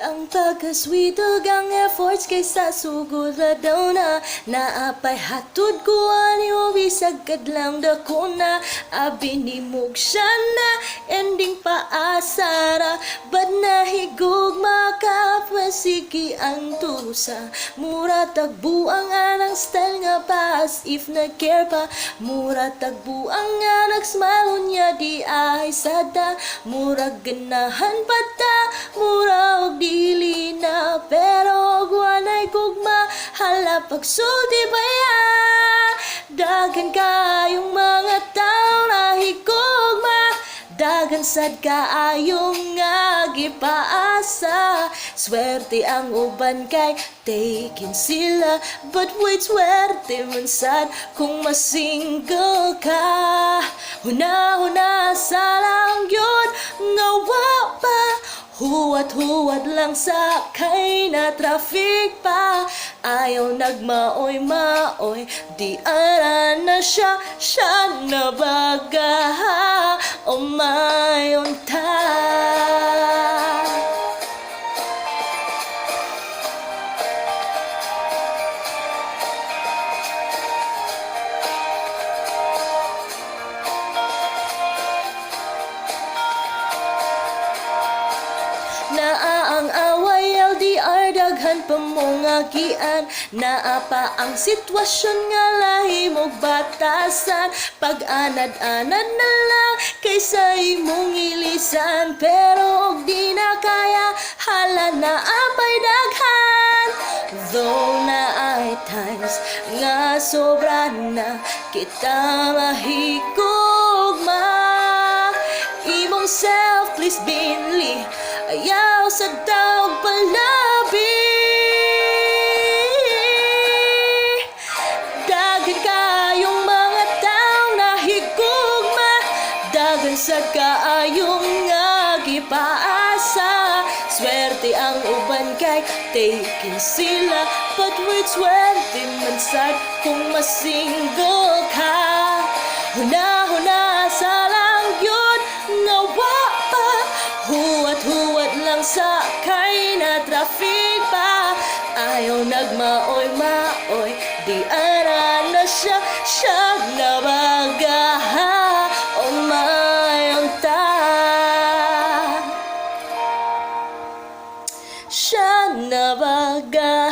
Ang pagkaswito gang efforts kaysa sugod na daw na Naapay hatod ko ani bisag kadlang dako na Abinimog siya na ending paasara Bad na higog makapasiki ang tusa. Mura tagbu ang anang nga pas If na care pa Mura tagbu ang anang smile niya di ay sada. Mura ganahan pa ta Mura og dili na Pero og wanay gugma Hala pagsulti ba ya? Dagan kayong mga Dagan sad kaayong nga gipaasa Swerte ang uban kay taken sila But wait, swerte man sad kung masingle ka. Huna-huna sa lang yun nga pa. Huwat-huwat lang sa kay na traffic pa. Ayaw nagmaoy-maoy Di ara na siya, siya na baga O may unta Naa ang away LDR daghan pa mo nga gian Naa pa ang sitwasyon nga lahi mo batasan. Pag anad-anad na lang kaysa imong ilisan Pero og di na kaya. Hala na apay daghan. Though na ay times nga sobra na kita mahigugma Imong self please binli Ayaw sa daog palabi sa kaayong nga gipaasa Swerte ang uban kay taken sila. But with swerte man sad kung masingle ka. Huna-huna sa lang yun nga wa pa. Huwat-huwat lang sa kay na traffic pa. Ayaw nagmaoy-maoy Di ara na siya, siya na baga na baga